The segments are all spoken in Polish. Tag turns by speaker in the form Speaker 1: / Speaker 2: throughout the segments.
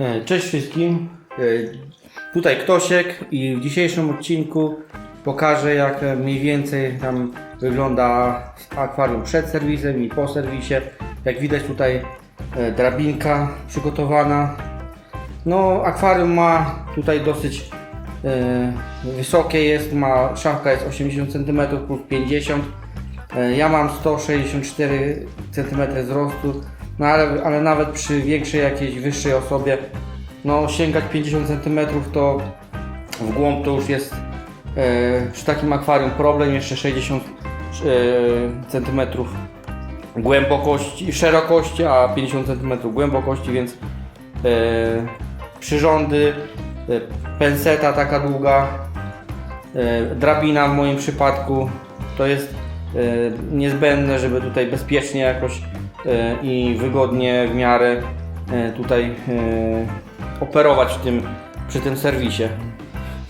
Speaker 1: E, Cześć wszystkim. E, Tutaj Ktosiek i w dzisiejszym odcinku pokażę jak e, mniej więcej tam wygląda akwarium przed serwisem i po serwisie. Jak widać tutaj drabinka przygotowana. No akwarium ma tutaj dosyć wysokie jest, ma szafka jest 80 cm plus 50 E, Ja mam 164 cm wzrostu, no ale, ale nawet przy większej jakiejś wyższej osobie, no sięgać 50 cm to w głąb to już jest e, przy takim akwarium problem, jeszcze 60 e, cm głębokości, szerokości, a 50 cm głębokości, więc e, przyrządy, e, penseta taka długa, e, drabina w moim przypadku to jest e, niezbędne, żeby tutaj bezpiecznie jakoś i wygodnie w miarę e, tutaj e, operować tym, przy tym serwisie.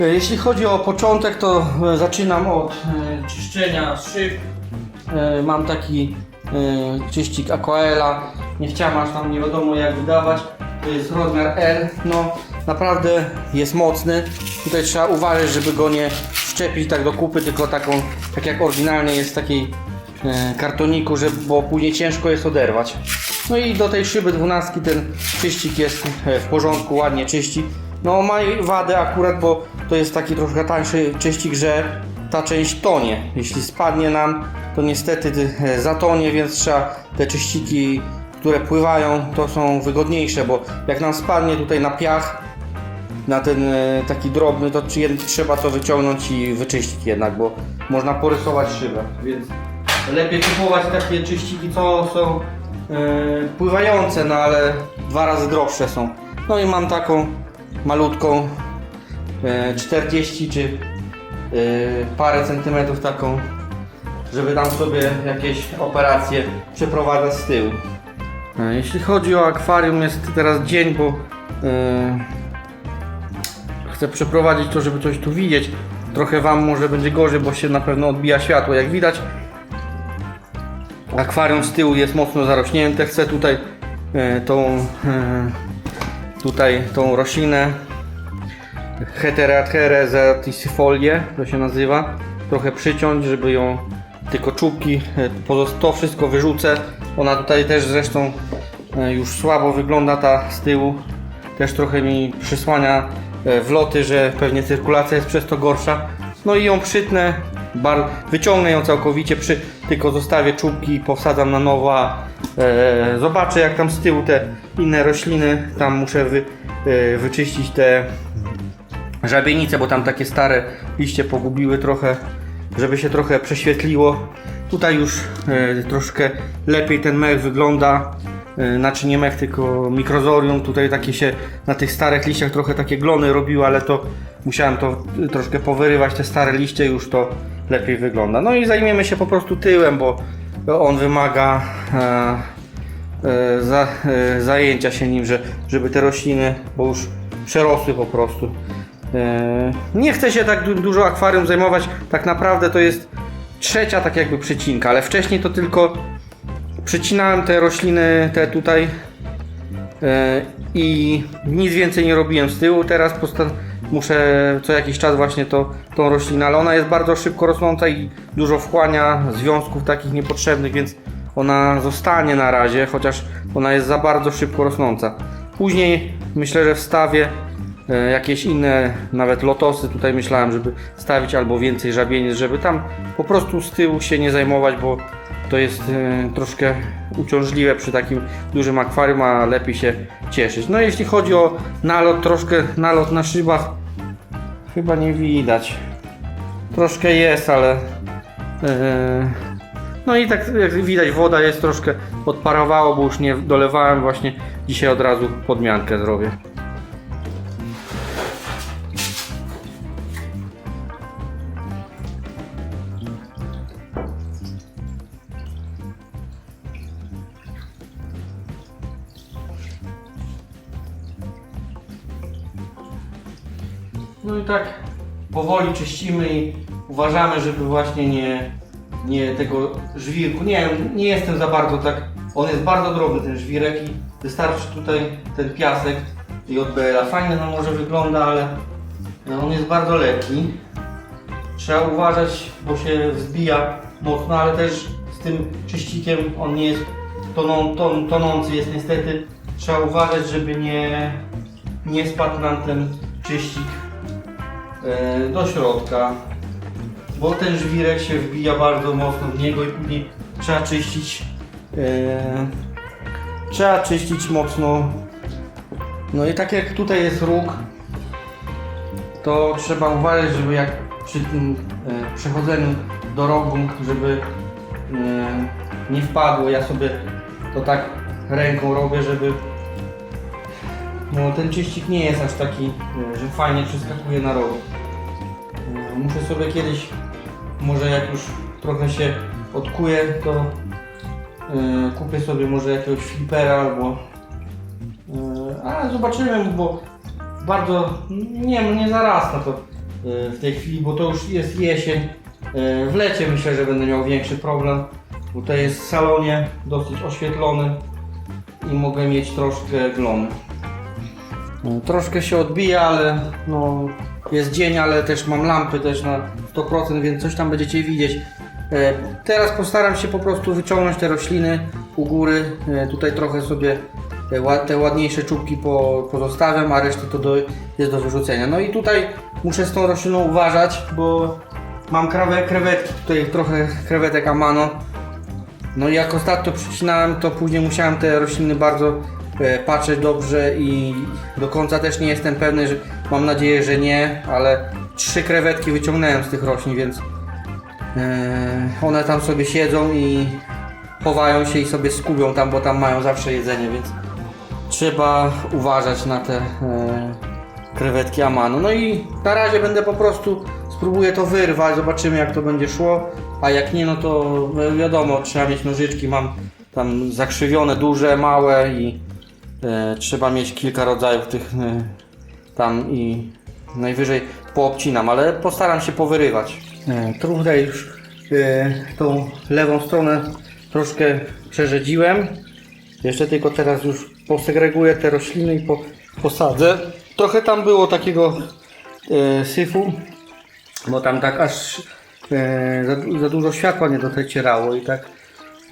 Speaker 1: E, Jeśli chodzi o początek, to e, zaczynam od e, czyszczenia szyb. E, Mam taki e, czyścik Aquaela. Nie chciałem aż tam nie wiadomo jak wydawać. To jest rozmiar L. No naprawdę jest mocny. Tutaj trzeba uważać, żeby go nie szczepić tak do kupy, tylko taką, tak jak oryginalnie jest w takiej e, kartoniku, że, bo później ciężko jest oderwać. No i do tej szyby 12 ten czyścik jest e, w porządku, ładnie czyści. No ma wadę akurat, bo to jest taki troszkę tańszy czyścik, że ta część tonie. Jeśli spadnie nam, to niestety e, zatonie, więc trzeba te czyściki, które pływają, to są wygodniejsze, bo jak nam spadnie tutaj na piach, na ten e, taki drobny, to trzeba to wyciągnąć i wyczyścić jednak, bo można porysować szybę, więc lepiej kupować takie czyściki, co są e, pływające, no ale dwa razy droższe są. No i mam taką malutką e, 40 czy e, parę centymetrów taką, żeby tam sobie jakieś operacje przeprowadzać z tyłu. Jeśli chodzi o akwarium, jest teraz dzień, bo e, chcę przeprowadzić to, żeby coś tu widzieć. Trochę Wam może będzie gorzej, bo się na pewno odbija światło. Jak widać, akwarium z tyłu jest mocno zarośnięte. Chcę tutaj e, tą, e, tutaj tą roślinę Heterathere zatisifolię, to się nazywa, trochę przyciąć, żeby ją tylko czubki, e, to wszystko wyrzucę. Ona tutaj też zresztą już słabo wygląda ta z tyłu. Też trochę mi przysłania wloty, że pewnie cyrkulacja jest przez to gorsza. No i ją przytnę, wyciągnę ją całkowicie, przy, tylko zostawię czubki powsadzam na nowo. a, E, zobaczę jak tam z tyłu te inne rośliny, tam muszę wy, e, wyczyścić te żabienice, bo tam takie stare liście pogubiły trochę, żeby się trochę prześwietliło. Tutaj już e, troszkę lepiej ten mech wygląda. E, znaczy nie mech, tylko mikrozorium. Tutaj takie się na tych starych liściach trochę takie glony robiły, ale to musiałem to troszkę powyrywać te stare liście, już to lepiej wygląda. No i zajmiemy się po prostu tyłem, bo on wymaga e, e, za, e, zajęcia się nim, że, żeby te rośliny, bo już przerosły po prostu. E, Nie chcę się tak du- dużo akwarium zajmować, tak naprawdę to jest trzecia tak jakby przecinka, ale wcześniej to tylko przecinałem te rośliny, te tutaj e, i nic więcej nie robiłem z tyłu, teraz posta- muszę co jakiś czas właśnie to, tą roślinę, ale ona jest bardzo szybko rosnąca i dużo wchłania związków takich niepotrzebnych, więc ona zostanie na razie, chociaż ona jest za bardzo szybko rosnąca. Później myślę, że wstawię e, jakieś inne, nawet lotosy tutaj myślałem, żeby stawić albo więcej żabienic, żeby tam po prostu z tyłu się nie zajmować, bo to jest e, troszkę uciążliwe przy takim dużym akwarium, a lepiej się cieszyć. No jeśli chodzi o nalot, troszkę nalot na szybach chyba nie widać. Troszkę jest, ale e, no i tak jak widać woda jest troszkę odparowało, bo już nie dolewałem właśnie dzisiaj od razu podmiankę zrobię. Tak powoli czyścimy i uważamy, żeby właśnie nie, nie tego żwirku. Nie nie jestem za bardzo tak. On jest bardzo drobny ten żwirek i wystarczy tutaj ten piasek JBL-a. Fajnie no może wygląda, ale no, on jest bardzo lekki. Trzeba uważać, bo się wzbija mocno, ale też z tym czyścikiem on nie jest toną, ton, tonący jest niestety. Trzeba uważać, żeby nie, nie spadł nam ten czyścik do środka, bo ten żwirek się wbija bardzo mocno w niego i później trzeba czyścić e, trzeba czyścić mocno no i tak jak tutaj jest róg to trzeba uważać, żeby jak przy tym e, przechodzeniu do rogu, żeby e, nie wpadło. Ja sobie to tak ręką robię, żeby no, ten czyścik nie jest aż taki, e, że fajnie przeskakuje na rogu. E, muszę sobie kiedyś, może jak już trochę się odkuję, to e, kupię sobie może jakiegoś flipera albo a zobaczymy, bo bardzo nie, nie zarasta to e, w tej chwili, bo to już jest jesień. W lecie myślę, że będę miał większy problem. Tutaj jest w salonie dosyć oświetlony i mogę mieć troszkę glony. E, Troszkę się odbija, ale no, jest dzień, ale też mam lampy też na 100%, więc coś tam będziecie widzieć. E, Teraz postaram się po prostu wyciągnąć te rośliny u góry. E, Tutaj trochę sobie te, ła- te ładniejsze czubki po, pozostawiam, a resztę to do, jest do wyrzucenia. No i tutaj muszę z tą rośliną uważać, bo mam krawę, krewetki, tutaj trochę krewetek Amano. No i jak ostatnio przycinałem, to później musiałem te rośliny bardzo patrzeć dobrze i do końca też nie jestem pewny, że mam nadzieję, że nie, ale trzy krewetki wyciągnąłem z tych roślin, więc e, one tam sobie siedzą i chowają się i sobie skubią tam, bo tam mają zawsze jedzenie, więc trzeba uważać na te e, krewetki Amano. No i na razie będę po prostu spróbuję to wyrwać, zobaczymy jak to będzie szło, a jak nie, no to wi- wiadomo, trzeba mieć nożyczki, mam tam zakrzywione, duże, małe i e, trzeba mieć kilka rodzajów tych e, tam i najwyżej poobcinam, ale postaram się powyrywać. E, tutaj już e, tą lewą stronę troszkę przerzedziłem. Jeszcze tylko teraz już posegreguję te rośliny i po, posadzę. Trochę tam było takiego e, syfu, bo tam tak aż e, za, du- za dużo światła nie docierało i tak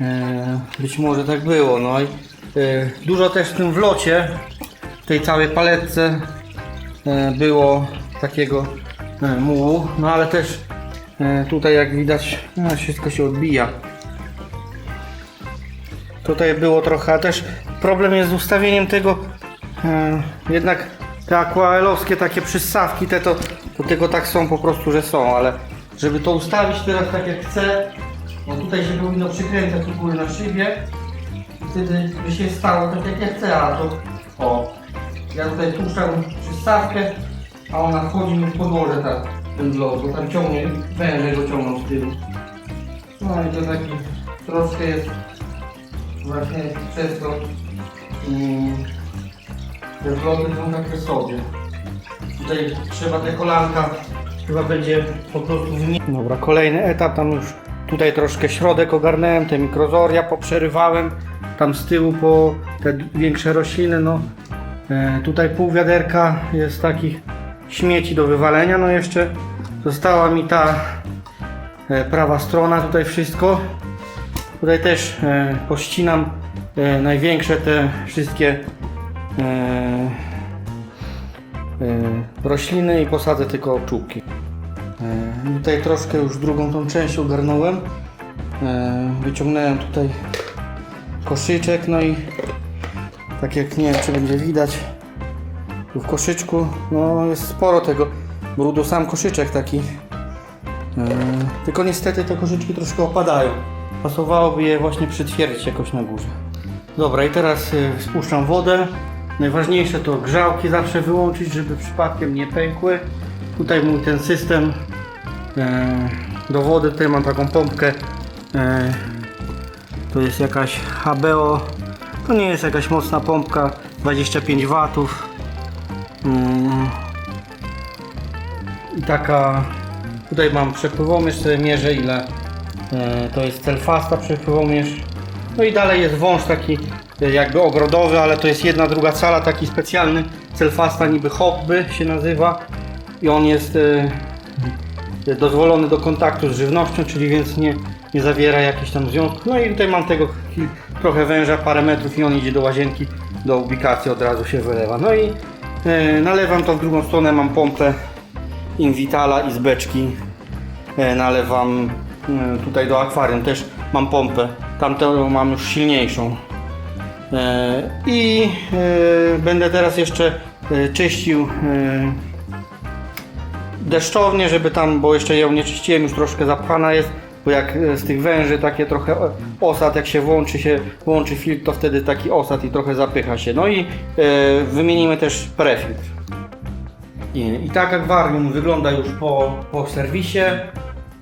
Speaker 1: e, być może tak było. No i e, dużo też w tym wlocie, w tej całej paletce e, było takiego e, mułu, no ale też e, tutaj jak widać no, wszystko się odbija. Tutaj było trochę, też problem jest z ustawieniem tego, e, jednak te aquaelowskie takie przystawki, te to, to tego tak są po prostu, że są, ale żeby to ustawić teraz tak jak chcę, no tutaj się powinno przykręcać u góry na szybie wtedy by się stało tak jak ja chcę, a to o, ja tutaj puszczam przystawkę, a ona wchodzi mi w podłoże tak, ten blok, bo tam ciągnie, węże go ciągną z tyłu. No i to taki troszkę jest właśnie przez to mm, te vlogi są takie sobie. Tutaj trzeba te kolanka chyba będzie po prostu wymienić. Dobra, kolejny etap, tam już tutaj troszkę środek ogarnąłem, te mikrozoria poprzerywałem, tam z tyłu po te większe rośliny, no e, tutaj pół wiaderka jest takich śmieci do wywalenia, no jeszcze została mi ta e, prawa strona, tutaj wszystko. Tutaj też e, pościnam największe te wszystkie rośliny i posadzę tylko czubki. Tutaj troszkę już drugą tą część ogarnąłem. Wyciągnąłem tutaj koszyczek, no i tak jak nie wiem czy będzie widać, tu w koszyczku no jest sporo tego brudu, sam koszyczek taki. E, tylko niestety te koszyczki troszkę opadają. Pasowałoby je właśnie przytwierdzić jakoś na górze. Dobra i teraz y, spuszczam wodę. Najważniejsze to grzałki zawsze wyłączyć, żeby przypadkiem nie pękły. Tutaj mój ten system e, do wody, tutaj mam taką pompkę. E, to jest jakaś HBO. To nie jest jakaś mocna pompka, 25 watów. Mm. I taka Tutaj mam przepływomierz, sobie mierzę ile e, to jest celfasta przepływomierz. No i dalej jest wąż taki e, jakby ogrodowy, ale to jest jedna, druga sala, taki specjalny celfasta niby hobby się nazywa i on jest e, dozwolony do kontaktu z żywnością, czyli więc nie, nie zawiera jakichś tam związków. No i tutaj mam tego trochę węża, parę metrów i on idzie do łazienki, do ubikacji od razu się wylewa. No i e, nalewam to w drugą stronę, mam pompę Invitala i z beczki e, nalewam e, tutaj do akwarium, też mam pompę, tamtą mam już silniejszą. E, I e, będę teraz jeszcze e, czyścił e, żeby tam, bo jeszcze ją nie czyściłem, już troszkę zapchana jest, bo jak e, z tych węży takie trochę osad, jak się włączy się, włączy filtr, to wtedy taki osad i trochę zapycha się. No i e, wymienimy też prefiltr. I, I tak akwarium wygląda już po, po serwisie.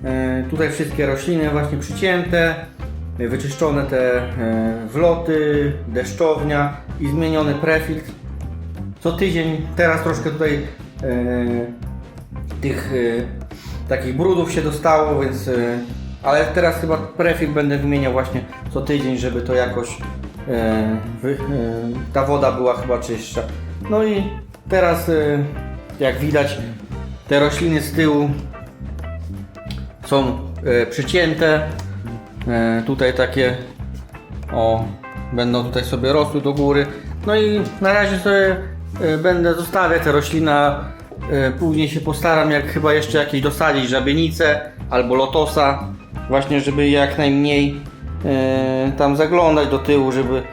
Speaker 1: E, tutaj wszystkie rośliny właśnie przycięte, e, wyczyszczone te e, wloty, deszczownia i zmieniony prefiltr. Co tydzień, teraz troszkę tutaj e, tych e, takich brudów się dostało, więc e, ale teraz chyba prefiltr będę wymieniał właśnie co tydzień, żeby to jakoś e, wy, e, ta woda była chyba czystsza. No i teraz e, jak widać te rośliny z tyłu są e, przycięte. E, tutaj takie o będą tutaj sobie rosły do góry. No i na razie sobie e, będę zostawiać te roślina. E, później się postaram jak chyba jeszcze jakieś dosadzić żabienicę albo lotosa. Właśnie żeby jak najmniej e, tam zaglądać do tyłu, żeby e,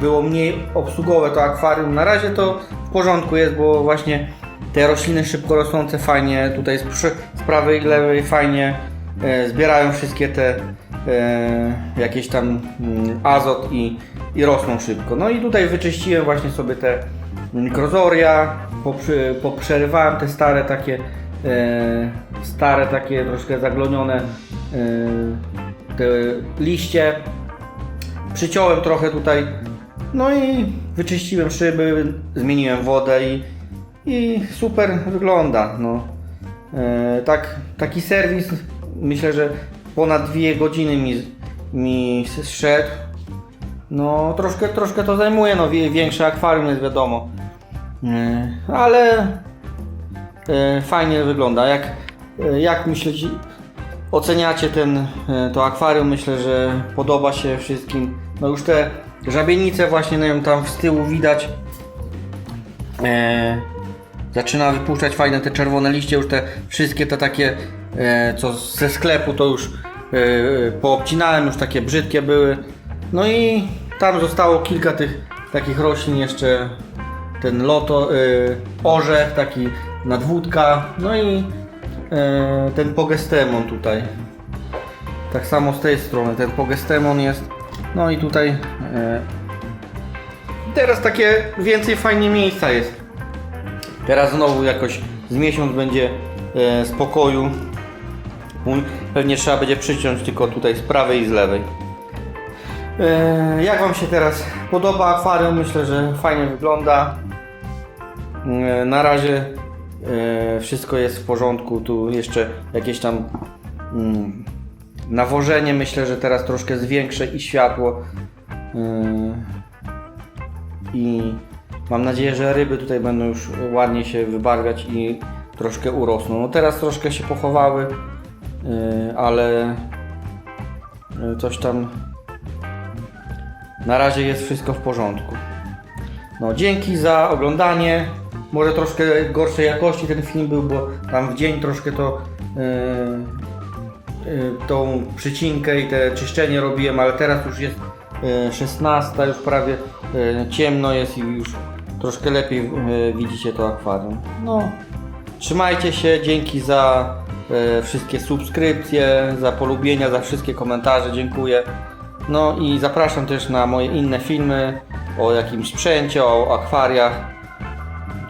Speaker 1: było mniej obsługowe to akwarium. Na razie to w porządku jest, bo właśnie te rośliny szybko rosnące fajnie tutaj z, z prawej i lewej fajnie e, zbierają wszystkie te e, jakieś tam mm, azot i, i rosną szybko. No i tutaj wyczyściłem właśnie sobie te mikrozoria, poprzy, poprzerywałem te stare takie stare takie troszkę zaglonione e, te liście przyciąłem trochę tutaj no i wyczyściłem szyby, zmieniłem wodę i, i super wygląda. No. E, tak, taki serwis myślę, że ponad dwie godziny mi, mi szedł. No troszkę, troszkę to zajmuje, no większe akwarium jest wiadomo. E, ale e, fajnie wygląda. Jak, e, jak myślicie, oceniacie ten, e, to akwarium, myślę, że podoba się wszystkim. No już te żabienice właśnie no, ją tam z tyłu widać. E, zaczyna wypuszczać fajne te czerwone liście, już te wszystkie te takie, e, co ze sklepu to już e, poobcinałem, już takie brzydkie były. No i tam zostało kilka tych takich roślin jeszcze, ten loto, e, orzech, taki nadwódka, no i e, ten pogestemon tutaj. Tak samo z tej strony, ten pogestemon jest, no i tutaj e, teraz takie więcej fajnie miejsca jest. Teraz znowu jakoś z miesiąc będzie e, spokoju. Pewnie trzeba będzie przyciąć tylko tutaj z prawej i z lewej. E, jak Wam się teraz podoba akwarium? Myślę, że fajnie wygląda. E, na razie e, wszystko jest w porządku. Tu jeszcze jakieś tam mm, nawożenie. Myślę, że teraz troszkę zwiększę i światło. E, i mam nadzieję, że ryby tutaj będą już ładnie się wybarwiać i troszkę urosną. No teraz troszkę się pochowały, yy, ale coś tam na razie jest wszystko w porządku. No dzięki za oglądanie. Może troszkę gorszej jakości ten film był, bo tam w dzień troszkę to yy, yy, tą przycinkę i te czyszczenie robiłem, ale teraz już jest yy, 16, już prawie yy, ciemno jest i już troszkę lepiej yy, widzicie to akwarium. No, trzymajcie się, dzięki za yy, wszystkie subskrypcje, za polubienia, za wszystkie komentarze, dziękuję. No i zapraszam też na moje inne filmy o jakimś sprzęcie, o akwariach.